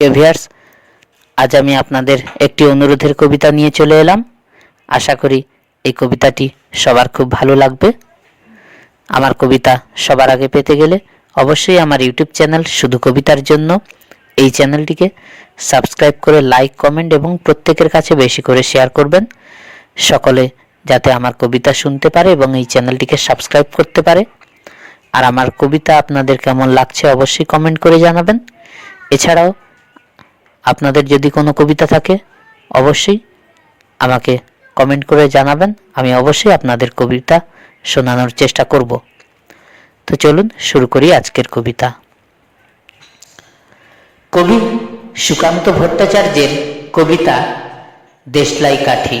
Viewers আজ আমি আপনাদের একটি অনুরোধের কবিতা নিয়ে চলে এলাম। আশা করি এই কবিতাটি সবার খুব ভালো লাগবে। আমার কবিতা সবার আগে পেতে গেলে অবশ্যই আমার ইউটিউব চ্যানেল শুধু কবিতার জন্য। এই চ্যানেলটিকে সাবস্ক্রাইব করে লাইক কমেন্ট এবং প্রত্যেকের কাছে বেশি করে শেয়ার করবেন। সকলে যাতে আমার কবিতা শুনতে পারে এবং এই চ্যানেলটিকে সাবস্ক্রাইব করতে পারে। আর আমার কবিতা আপনাদের কেমন লাগছে অবশ্যই কমেন্ট করে জানাবেন। এছাড়াও আপনাদের যদি কোনো কবিতা থাকে, অবশ্যই আমাকে কমেন্ট করে জানাবেন। আমি অবশ্যই আপনাদের কবিতা শোনানোর চেষ্টা করব। তো চলুন শুরু করি আজকের কবিতা। কবি সুকান্ত ভট্টাচার্যের কবিতা দেশলাই কাঠি।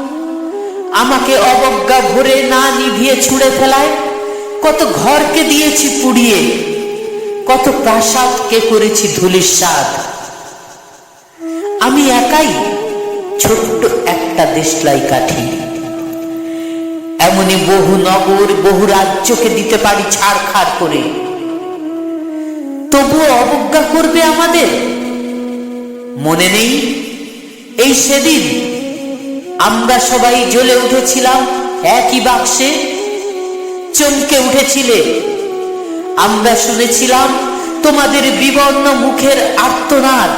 আমাকে অবজ্ঞা ভরে না নিভিয়ে ছুঁড়ে ফেলায়। কত ঘরকে দিয়েছি পুড়িয়ে, কত প্রাসাদকে করেছি ধুলির স্বাদ আমি একাই ছোট্ট একটা দেশলাই কাঠি। এমনই বহু নগর, বহু রাজ্যকে দিতে পারি ছাড়খাড় করে। তবুও অবজ্ঞা করবে আমাদের? মনে নেই? এই সেদিন আমরা সবাই জ্বলে উঠেছিলাম একই বাক্সে। চমকে উঠেছিলে। আমরা শুনেছিলাম তোমাদের বিবর্ণ মুখের আর্তনাদ।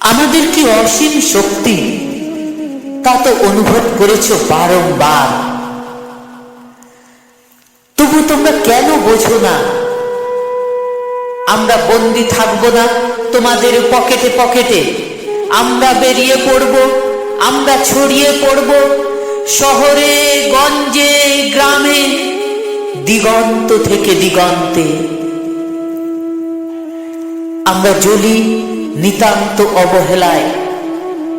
আমাদের কি অসীম শক্তি? তা তো অনুভব করেছ বারংবার। তবু তোমরা কেন বোঝো না? আমরা বন্দি থাকব না, তোমাদের পকেটে পকেটে। আমরা বেরিয়ে পড়ব, আমরা ছড়িয়ে পড়ব। শহরে, গঞ্জে, গ্রামে, দিগন্ত থেকে দিগন্তে। আমরা জ্বলি নিতান্ত অবহেলায়,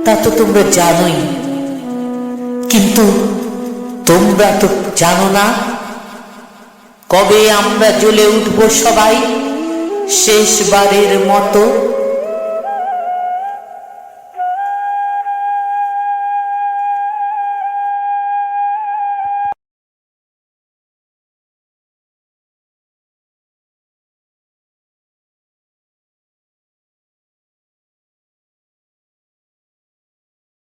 তা তো তোমরা জানোই। কিন্তু তোমরা তো জানো না, কবে আমরা জ্বলে উঠব সবাই? শেষবারের মতো